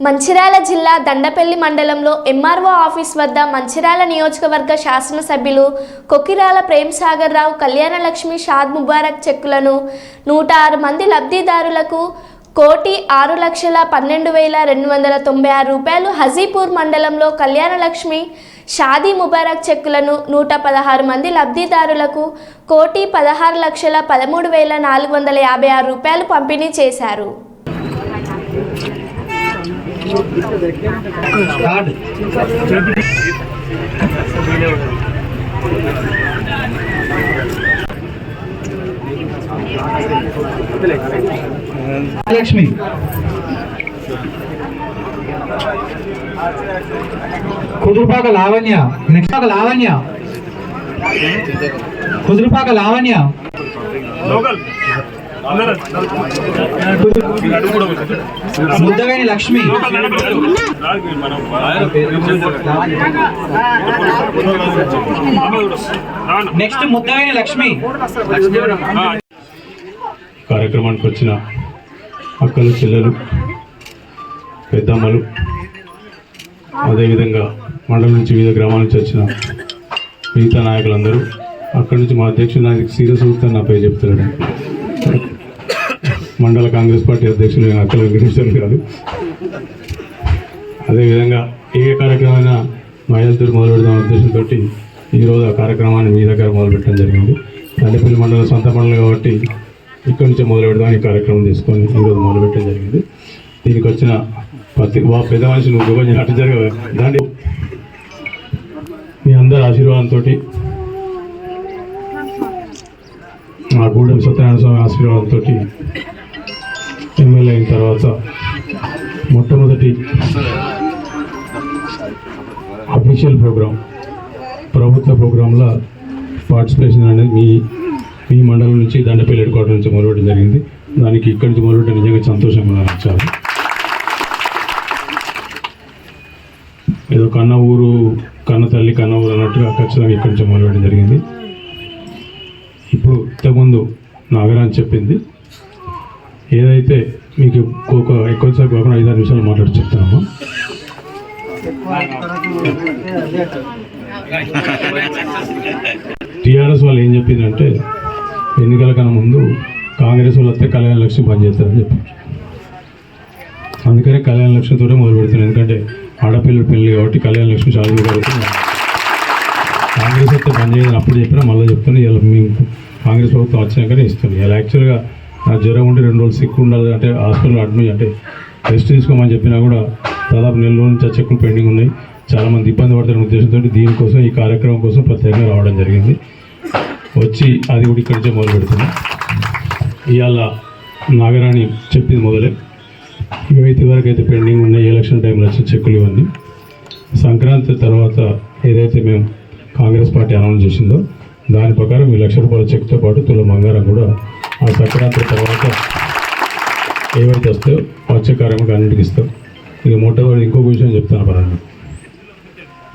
మంచిర్యాల జిల్లా దండపల్లి మండలంలో MRO office వద్ద మంచిర్యాల నియోజకవర్గ శాసనసభ్యులు కొకిరాల ప్రేమ్ సాగర్ రావు కళ్యాణలక్ష్మి షాద్ ముబారక్ చెక్కులను నూట ఆరు మంది లబ్ధిదారులకు కోటి ఆరు లక్షల పన్నెండు వేల రెండు వందల తొంభై ఆరు రూపాయలు హజీపూర్ మండలంలో కళ్యాణలక్ష్మి షాదీ ముబారక్ చెక్కులను నూట పదహారు మంది లబ్ధిదారులకు కోటి పదహారు లక్షల పదమూడు వేల నాలుగు వందల యాభై ఆరు రూపాయలు పంపిణీ చేశారు. లక్ష్మి కుదురుపాక లావణ్య నెక్స్ట్ పాక లావణ్య కుదురుపాక లావణ్య ముద్దవేణి లక్ష్మి. నెక్స్ట్ ముద్దవేణి లక్ష్మి. కార్యక్రమానికి వచ్చిన అక్కలు చెల్లెలు పెద్దమ్మలు అదేవిధంగా మండలం నుంచి వివిధ గ్రామాల నుంచి వచ్చిన మిగతా నాయకులందరూ అక్కడి నుంచి మా అధ్యక్షుడు నాకు సీరియస్ అవుతాను నా పేరు చెప్తున్నాడు మండల కాంగ్రెస్ పార్టీ అధ్యక్షులు నేను అక్కల వెంకటేశ్వర గారు. అదేవిధంగా ఏ కార్యక్రమమైనా మహిళలతో మొదలు పెడదాం ఉద్దేశంతో ఈరోజు ఆ కార్యక్రమాన్ని మీ దగ్గర మొదలుపెట్టడం జరిగింది. తండ్రిపల్లి మండలం సొంత మండలం కాబట్టి ఇక్కడి నుంచే మొదలు పెడదాం ఈ కార్యక్రమం తీసుకొని ఈరోజు మొదలుపెట్టడం జరిగింది. దీనికి వచ్చిన ప్రతి వా పెద్ద మనిషి నువ్వు కొంచెం అటు జరగ మీ అందరి ఆశీర్వాదంతో మా గూడెం సత్యనారాయణ స్వామి ఆశీర్వాదంతో ఎమ్మెల్యే అయిన తర్వాత మొట్టమొదటి అఫీషియల్ ప్రోగ్రామ్ ప్రభుత్వ ప్రోగ్రాంలో పార్టిసిపేషన్ అనేది మీ మీ మండలం నుంచి దండపల్లి హెడ్ క్వార్టర్ నుంచి మొదలవడం జరిగింది. దానికి ఇక్కడి నుంచి మొదలవడం నిజంగా సంతోషంగా వచ్చారు చాలా ఏదో కన్న ఊరు కన్న తల్లి కన్న ఊరు అన్నట్టుగా ఖచ్చితంగా ఇక్కడి నుంచి మొదలవడం జరిగింది. ఇప్పుడు ఇంతకుముందు నాగరాజ్ చెప్పింది ఏదైతే మీకు ఒక ఎక్కువసేపు కాకుండా ఐదారు నిమిషాలు మాట్లాడి చెప్తాము టీఆర్ఎస్ వాళ్ళు ఏం చెప్పిందంటే ఎన్నికల కన్నా ముందు కాంగ్రెస్ వాళ్ళు వస్తే కళ్యాణ లక్ష్యం పనిచేస్తారని చెప్పారు అందుకనే కళ్యాణ లక్ష్మితోనే మొదలు పెడుతున్నాను ఎందుకంటే ఆడపిల్లల పెళ్ళి కాబట్టి కళ్యాణ లక్ష్మి చాలా కాబట్టి కాంగ్రెస్ వస్తే పనిచేయదని అప్పుడు చెప్పినా మళ్ళీ చెప్తాను ఇలా మేము కాంగ్రెస్ ప్రభుత్వం వచ్చినాకనే ఇస్తాను ఇలా యాక్చువల్గా జ్వరం ఉండి రెండు రోజులు సిక్ ఉండాలి అంటే హాస్పిటల్ అడ్మిట్ అంటే రెస్ట్ తీసుకోమని చెప్పినా కూడా దాదాపు నెల రోజుల నుంచి ఆ చెక్కులు పెండింగ్ ఉన్నాయి. చాలామంది ఇబ్బంది పడుతున్న ఉద్దేశంతో దీనికోసం ఈ కార్యక్రమం కోసం ప్రత్యేకంగా రావడం జరిగింది. వచ్చి అది కూడా ఇక్కడి నుంచే మొదలు పెడుతున్నాం. ఇవాళ నాగరాణి చెప్పింది మొదలే. ఇవైతే వరకు అయితే పెండింగ్ ఉన్నాయి ఎలక్షన్ టైంలో వచ్చిన చెక్కులు ఇవన్నీ సంక్రాంతి తర్వాత ఏదైతే మేము కాంగ్రెస్ పార్టీ అనౌన్స్ చేసిందో దాని ప్రకారం ఈ లక్ష రూపాయల చెక్తో పాటు తుల బంగారం కూడా ఆ సంక్రాంతి తర్వాత ఏవైతే వస్తాయో వచ్చే కార్యక్రమం అన్నింటికి ఇస్తాం. ఇక మొట్టమొదటి ఇంకొక విషయం చెప్తాను పరండి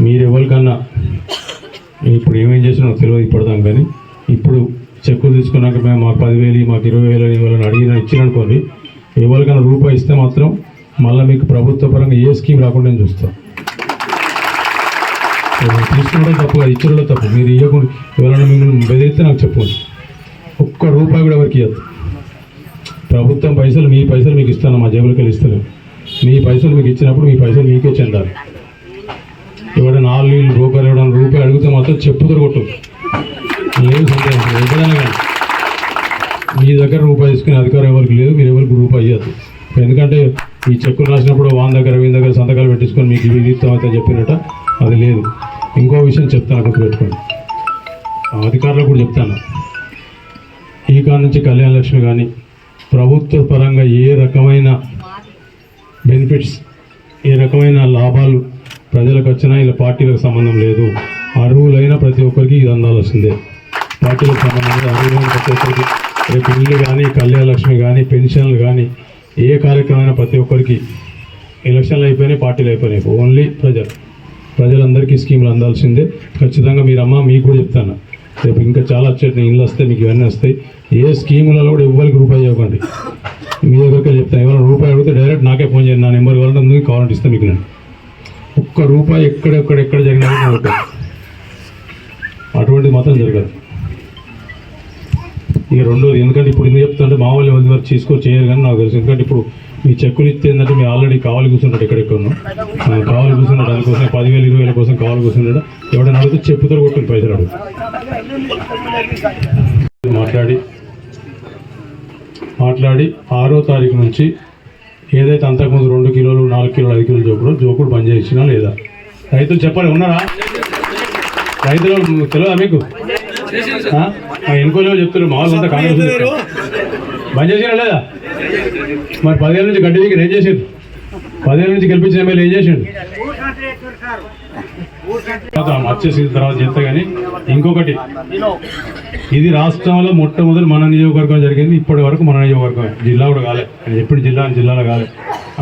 మీరు ఎవరికన్నా ఇప్పుడు ఏమేం చేసినా తెలియదు ఇప్పటిదాం కానీ. ఇప్పుడు చెక్కులు తీసుకున్నాక మేము మాకు పదివేలు మాకు ఇరవై వేలు ఇవ్వాలని అడిగిన ఇచ్చిననుకోండి ఎవరికైనా రూపాయి ఇస్తే మాత్రం మళ్ళీ మీకు ప్రభుత్వ పరంగా ఏ స్కీమ్ రాకుండా నేను చూస్తాం తీసుకోవడం తప్పు కాదు ఇచ్చడం తప్పు. మీరు ఇవ్వకుండా ఎవరైనా మిమ్మల్ని బెదిరిస్తే నాకు చెప్పండి ఒక్క రూపాయి కూడా ఎవరికి ఇవ్వద్దు ప్రభుత్వం పైసలు మీ పైసలు మీకు ఇస్తాను మా జేబులకి వెళ్ళి ఇస్తాను మీ పైసలు మీకు ఇచ్చినప్పుడు మీ పైసలు మీకే చెందాలి. ఎవరైనా నాలుగు నీళ్ళు రూపాయలు ఇవ్వడం రూపాయి అడిగితే మాత్రం చెప్పు కొట్టు లేదు సందేహం ఎప్పుడైనా కానీ మీ దగ్గర రూపాయి తీసుకునే అధికారం ఎవరికి లేదు మీరు ఎవరికి రూపాయి ఇవ్వద్దు ఎందుకంటే ఈ చెక్కులు రాసినప్పుడు వాన్ దగ్గర వీని దగ్గర సంతకాలు పెట్టించుకొని మీకు ఇవి ఇస్తామైతే చెప్పినట్ట అది లేదు. ఇంకో విషయం చెప్తాను గుర్తుపెట్టుకోండి. ఆ అధికారులకు కూడా చెప్తాను. ఈ కాడ నుంచి కళ్యాణ లక్ష్మి కానీ ప్రభుత్వ పరంగా ఏ రకమైన బెనిఫిట్స్ ఏ రకమైన లాభాలు ప్రజలకు వచ్చినా ఇలా పార్టీలకు సంబంధం లేదు. అర్హులైన ప్రతి ఒక్కరికి ఇది అందాల్సిందే. పార్టీలకు సంబంధం అర్హులైన ప్రతి ఒక్కరికి రేపు ఇల్లు కానీ కళ్యాణ లక్ష్మి కానీ పెన్షన్లు కానీ ఏ కార్యక్రమమైన ప్రతి ఒక్కరికి ఎలక్షన్లు అయిపోయినాయి పార్టీలు అయిపోయినాయి. ఓన్లీ ప్రజలు. ప్రజలందరికీ స్కీములు అందాల్సిందే. ఖచ్చితంగా మీరమ్మ మీకు కూడా చెప్తాను. రేపు ఇంకా చాలా చెట్లు ఇల్లు వస్తాయి మీకు ఇవన్నీ వస్తాయి. ఏ స్కీములలో కూడా ఎవ్వరికి రూపాయి ఇవ్వకండి. మీ దగ్గరికి చెప్తాను ఎవరైనా రూపాయి అడిగితే డైరెక్ట్ నాకే ఫోన్ చేయండి నా నెంబర్ కావాలంటే అందుకు కావాలంటే ఇస్తాను మీకు నేను. ఒక్క రూపాయి ఎక్కడెక్కడ ఎక్కడ జరిగినా అటువంటిది మాత్రం జరగదు. ఇక రెండోది ఎందుకంటే ఇప్పుడు ఎందుకు చెప్తుంటే మా వాళ్ళు ఎవరి వరకు తీసుకొని చేయరు కానీ నాకు తెలుసు. ఎందుకంటే ఇప్పుడు మీ చెక్కులు ఇస్తే ఏంటంటే మీరు ఆల్రెడీ కావాలి కూర్చుంటాడు ఎక్కడెక్కడో కావాలి కూర్చున్నాడు అందుకోసం పదివేలు ఇరవై వేల కోసం కావాలి కూర్చున్నాడు ఎవడన్నా అడిగితే చెప్పుతో కొట్టుకుని పైసలు అడుగు. మాట్లాడి. మాట్లాడి ఆరో తారీఖు నుంచి ఏదైతే అంతకుముందు రెండు కిలోలు నాలుగు కిలోలు ఐదు కిలోలు జోకుడు జోకుడు బంద్ చేసినా లేదా? రైతులు చెప్పాలి ఉన్నారా? రైతులు తెలియదా మీకు? ఆ? ఎన్నికలు చెప్తున్నారు మామూలు అంతా కాంగ్రెస్ బంద్ చేసినా లేదా? మరి పదిహేను నుంచి గడ్డి దగ్గర ఏం చేసారు పదిహేను నుంచి గెలిపించిన ఎమ్మెల్యే ఏం చేసిండు? వచ్చేసిన తర్వాత చెప్తా కానీ ఇంకొకటి ఇది రాష్ట్రంలో మొట్టమొదటి మన నియోజకవర్గం జరిగింది. ఇప్పటి వరకు మన నియోజకవర్గం జిల్లా కూడా కాలే. ఎప్పుడు జిల్లా జిల్లాలో కాలే.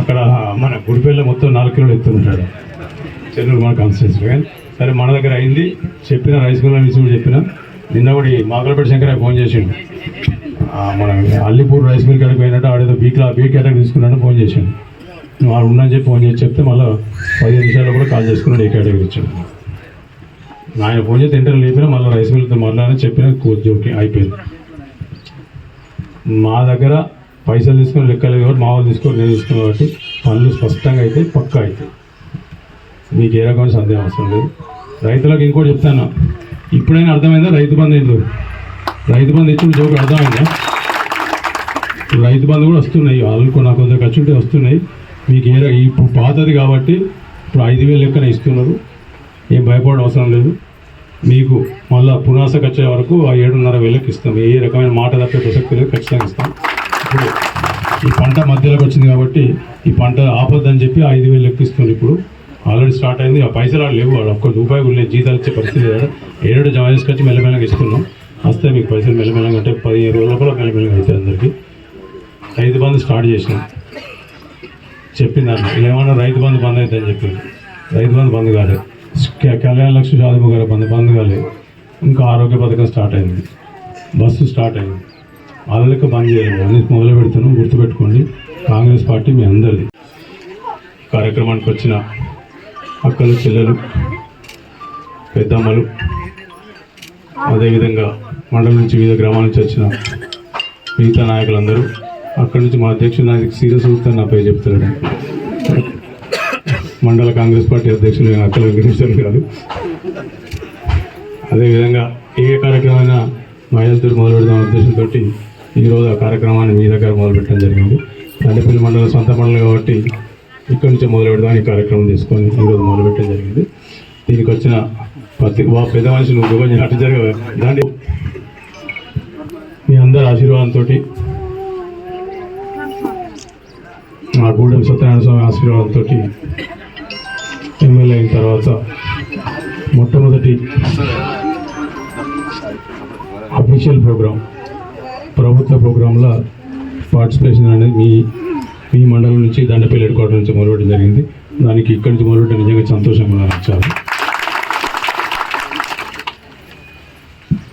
అక్కడ మన గుడిపల్లి మొత్తం నాలుగు కిలోలు ఎత్తుంటాడు చెన్నూరు మన కాన్స్టిట్యూన్సీ కానీ సరే మన దగ్గర అయింది. చెప్పిన రైస్ మిల్ నుంచి కూడా చెప్పిన. నిన్న కూడా ఈ మాకలపేట శంకరయ్య ఫోన్ చేసిండు. మన అల్లిపూర్ రైస్ మిల్ కాడికి పోయినట్టు ఆడేదో బీ క్లా బీ కేటగిరీ తీసుకున్నాడు ఫోన్ చేసిండు. నువ్వు ఆడు ఉండని చెప్పి ఫోన్ చేసి చెప్తే మళ్ళీ పదిహేను నిమిషాల్లో కూడా కాల్ చేసుకున్నాడు ఏ కేటగిరీ ఇచ్చాడు ఆయన ఫోన్ చేసి ఇంటర్వ్యూ లేపినా మళ్ళీ రైస్ మిల్తో మాట్లాడినా చెప్పిన జోకి అయిపోయింది. మా దగ్గర పైసలు తీసుకొని లెక్కలేదు కాబట్టి మా వాళ్ళు తీసుకొని నేను తీసుకున్నాను కాబట్టి పనులు స్పష్టంగా అయితే పక్కా అవుతాయి మీకు ఏ రకమైన సందేహం అవసరం లేదు. రైతులకు ఇంకోటి చెప్తాను. ఇప్పుడైనా అర్థమైందా? రైతు బంధు ఏంటో రైతు బంధు ఇచ్చిన జోకు అర్థమైందా? ఇప్పుడు రైతు బంధు కూడా వస్తున్నాయి. వాళ్ళు నాకు కొంత ఖర్చు ఉంటే వస్తున్నాయి. మీకు ఏ ఇప్పుడు పాతది కాబట్టి ఇప్పుడు ఐదు వేలు లెక్కన ఇస్తున్నారు. ఏం భయపడడం అవసరం లేదు. మీకు మళ్ళా పునాసకు వచ్చే వరకు ఆ ఏడున్నర వేలకు ఇస్తాం. ఏ రకమైన మాట తప్పే ప్రసక్తి లేదు ఖచ్చితంగా ఇస్తాం. ఇప్పుడు ఈ పంట మధ్యలోకి వచ్చింది కాబట్టి ఈ పంట ఆపొద్దని చెప్పి ఐదు వేలు లెక్కిస్తుంది ఇప్పుడు. ఆల్రెడీ స్టార్ట్ అయింది. ఆ పైసలు ఆడ లేవు. వాడు ఒక్క రూపాయి కూడా లేదు. జీతాలు ఇచ్చే పరిస్థితి లేదు ఏడు జమ చేసుకొచ్చి మెల్లమెల్లగా ఇస్తున్నాం. వస్తే మీకు పైసలు మెల్లమెల్లగా అంటే పదిహేను రోజుల లోపల మెల్లమెల్లగా అవుతాయి అందరికీ. రైతు బంధు స్టార్ట్ చేసినాం. చెప్పింది అన్న ఏమన్నా రైతు బంధు బంద్ అవుతుందని చెప్పింది రైతు బంధు బంద్ కాలేదు. కళ్యాణ లక్ష్మి షాదిము గారి బంధు బంద్ కాలేదు ఇంకా ఆరోగ్య పథకం స్టార్ట్ అయింది. బస్సు స్టార్ట్ అయింది. వాళ్ళకి బంద్ చేయలేదు అన్ని మొదలు పెడుతున్నాం. గుర్తుపెట్టుకోండి. కాంగ్రెస్ పార్టీ మీ అందరిది. కార్యక్రమానికి వచ్చిన అక్కలు చెల్లెలు పెద్దమ్మలు అదేవిధంగా మండలం నుంచి వివిధ గ్రామాల నుంచి వచ్చిన మిగతా నాయకులందరూ అక్కడి నుంచి మా అధ్యక్షుడు నాకు సీరియస్ అవుతాను నా పేరు చెప్తున్నాడు మండల కాంగ్రెస్ పార్టీ అధ్యక్షులు నేను అక్కల వెంకటేశ్వర గారు. అదేవిధంగా ఏ కార్యక్రమమైనా మహిళలతో మొదలు పెడదాం ఉద్దేశంతో ఈరోజు ఆ కార్యక్రమాన్ని మీ దగ్గర మొదలుపెట్టడం జరిగింది. తండ్రిపల్లి మండలం సొంత మండలం కాబట్టి ఇక్కడి నుంచి మొదలు పెడదాం ఈ కార్యక్రమం తీసుకొని ఈరోజు మొదలుపెట్టడం జరిగింది. దీనికి వచ్చిన ప్రతి వా పెద్ద మనిషి నువ్వు కొంచెం అటు జరగ దాంట్లో మీ అందరి ఆశీర్వాదంతో మా గూడెం సత్యనారాయణ స్వామి ఆశీర్వాదంతో ఎమ్మెల్యే అయిన తర్వాత మొట్టమొదటి అఫీషియల్ ప్రోగ్రామ్ ప్రభుత్వ ప్రోగ్రాంలో పార్టిసిపేషన్ అనేది మీ మీ మండలం నుంచి దండపల్లి హెడ్ క్వార్టర్ నుంచి మొదలుపెట్టడం జరిగింది. దానికి ఇక్కడి నుంచి మొదలుపెట్టడం నిజంగా సంతోషంగా ఉన్నది చాలా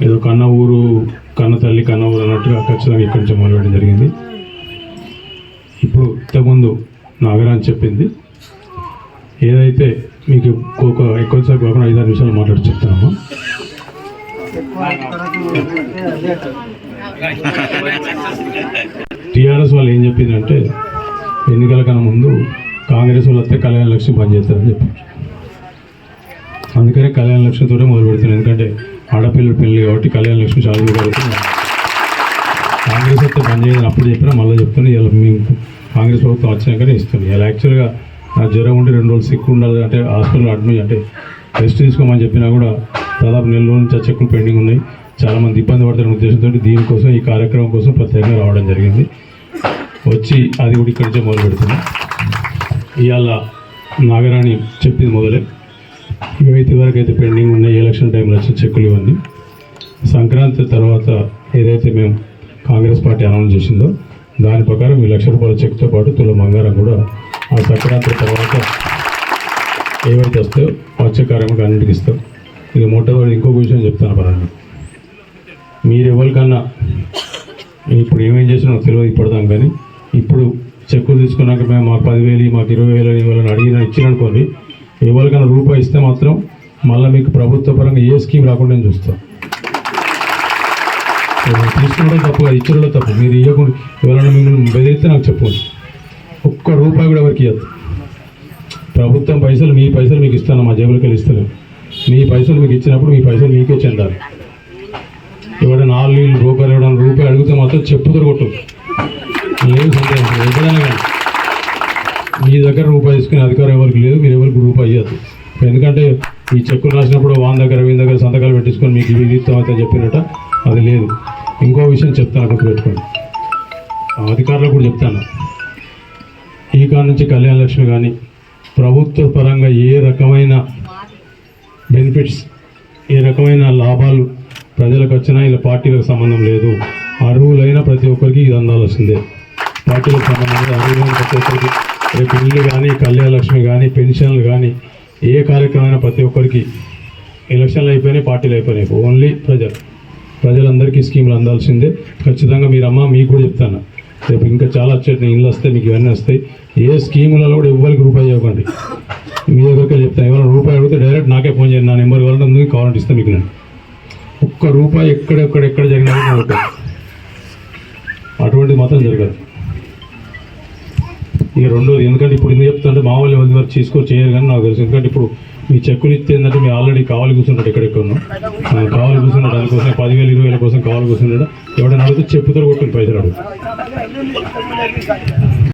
ఏదో కన్న ఊరు కన్న తల్లి కన్న ఊరు అన్నట్టుగా ఖచ్చితంగా ఇక్కడి నుంచి మొదలుపెట్టడం జరిగింది. ఇప్పుడు ఇంతకుముందు నాగరాజ్ చెప్పింది ఏదైతే మీకు ఒక ఎక్కువసేపు కాకుండా ఐదారు నిమిషాలు మాట్లాడి చెప్తాము టీఆర్ఎస్ వాళ్ళు ఏం చెప్పిందంటే ఎన్నికల కన్నా ముందు కాంగ్రెస్ వాళ్ళు వస్తే కళ్యాణ లక్ష్యం పనిచేస్తారని చెప్పారు అందుకనే కళ్యాణ లక్ష్మితోనే మొదలు పెడుతున్నాను ఎందుకంటే ఆడపిల్లల పెళ్ళి కాబట్టి కళ్యాణ లక్ష్మి చాలా కాబట్టి కాంగ్రెస్ వస్తే పనిచేయదని అప్పుడు చెప్పినా మళ్ళీ చెప్తాను ఇలా మేము కాంగ్రెస్ ప్రభుత్వం వచ్చినాకనే ఇస్తున్నాయి ఇలా యాక్చువల్గా జ్వరం ఉండి రెండు రోజులు సిక్ ఉండాలి అంటే హాస్పిటల్ అడ్మిట్ అంటే రెస్ట్ తీసుకోమని చెప్పినా కూడా దాదాపు నెల రోజుల నుంచి ఆ చెక్కులు పెండింగ్ ఉన్నాయి. చాలామంది ఇబ్బంది పడుతున్న ఉద్దేశంతో దీనికోసం ఈ కార్యక్రమం కోసం ప్రత్యేకంగా రావడం జరిగింది. వచ్చి అది కూడా ఇక్కడి నుంచే మొదలు పెడుతున్నాం. ఇవాళ నాగరాణి చెప్పింది మొదలే. ఇవైతే వరకు అయితే పెండింగ్ ఉన్నాయి. ఎలక్షన్ టైంలో వచ్చిన చెక్కులు ఇవన్నీ సంక్రాంతి తర్వాత ఏదైతే మేము కాంగ్రెస్ పార్టీ అనౌన్స్ చేసిందో దాని ప్రకారం ఈ లక్ష రూపాయల చెక్తో పాటు తుల బంగారం కూడా ఆ సంక్రాంతి తర్వాత ఏవైతే వస్తాయో వచ్చే కార్యక్రమం అన్నింటికి ఇస్తాం. ఇక మొట్టమొదటి ఇంకొక విషయం చెప్తాను పరండి మీరు ఎవరికన్నా ఇప్పుడు ఏమేం చేసినా తెలియదు ఇప్పటిదాం కానీ. ఇప్పుడు చెక్కులు తీసుకున్నాక మేము మాకు పదివేలు మాకు ఇరవై వేలు అని వాళ్ళని అడిగిన ఇచ్చిననుకోండి ఎవరికైనా రూపాయి ఇస్తే మాత్రం మళ్ళీ మీకు ప్రభుత్వ పరంగా ఏ స్కీమ్ రాకుండా నేను చూస్తాను తీసుకోవడం తప్పు కాదు ఇచ్చడం తప్పు. మీరు ఇవ్వకుండా ఎవరైనా మిమ్మల్ని బెదిరిస్తే నాకు చెప్పండి ఒక్క రూపాయి కూడా ఎవరికి ఇవ్వద్దు ప్రభుత్వం పైసలు మీ పైసలు మీకు ఇస్తాను మా జేబులకి వెళ్ళి ఇస్తలేము మీ పైసలు మీకు ఇచ్చినప్పుడు మీ పైసలు మీకే చెందాలి. ఎవరైనా నాలుగు నీళ్ళు రూపాయలు ఇవ్వడం రూపాయి అడిగితే మాత్రం చెప్పు దొరకొట్టు లేదు సందేహం ఎప్పుడైనా కానీ. మీ దగ్గర రూపాయి తీసుకునే అధికారం ఎవరికి లేదు మీరు ఎవరికి రూపాయి ఇవ్వద్దు ఎందుకంటే ఈ చెక్కులు రాసినప్పుడు వాన్ దగ్గర వీని దగ్గర సంతకాలు పెట్టించుకొని మీకు ఇవి ఇస్తాం అయితే చెప్పినట్ట అది లేదు. ఇంకో విషయం చెప్తాను గుర్తుపెట్టుకోండి. ఆ అధికారులకు కూడా చెప్తాను. ఈ కాడ నుంచి కళ్యాణ లక్ష్మి కానీ ప్రభుత్వ పరంగా ఏ రకమైన బెనిఫిట్స్ ఏ రకమైన లాభాలు ప్రజలకు వచ్చినా ఇలా పార్టీలకు సంబంధం లేదు. అర్హులైన ప్రతి ఒక్కరికి ఇది అందాల్సిందే. పార్టీలకు సంబంధం అర్హులైన ప్రతి ఒక్కరికి రేపు ఇల్లు కానీ కళ్యాణ లక్ష్మి కానీ పెన్షన్లు కానీ ఏ కార్యక్రమమైన ప్రతి ఒక్కరికి ఎలక్షన్లు అయిపోయినాయి పార్టీలు అయిపోయినాయి. ఓన్లీ ప్రజలు. ప్రజలందరికీ స్కీములు అందాల్సిందే. ఖచ్చితంగా మీరు మీకు కూడా చెప్తాను. రేపు ఇంకా చాలా వచ్చేటి ఇల్లు వస్తాయి మీకు ఇవన్నీ వస్తాయి. ఏ స్కీములలో కూడా ఎవ్వరికి రూపాయి ఇవ్వకండి. మీ దగ్గరికి చెప్తాను ఎవరైనా రూపాయి అడిగితే డైరెక్ట్ నాకే ఫోన్ చేయండి నా నెంబర్ కావాలంటే అందుకు కావాలంటే ఇస్తాను మీకు నేను. ఒక్క రూపాయి ఎక్కడెక్కడ ఎక్కడ జరిగినా కూడా అటువంటిది మాత్రం జరగదు. ఇక రెండోది ఎందుకంటే ఇప్పుడు ఎందుకు చెప్తుంటే మా వాళ్ళు ఎవరి వరకు తీసుకొని చేయరు కానీ నాకు తెలుసు. ఎందుకంటే ఇప్పుడు మీ చెక్కులు ఇస్తే ఏంటంటే మీరు ఆల్రెడీ కావాలి కూర్చుంటాడు ఎక్కడెక్కడో కావాలి కూర్చున్నాడు దానికోసం పదివేలు ఇరవై వేల కోసం కావాలి కూర్చున్నాడు ఎవడైనా అడిగితే చెప్పుతారు కొట్టుకుని పైసలు అడుగు.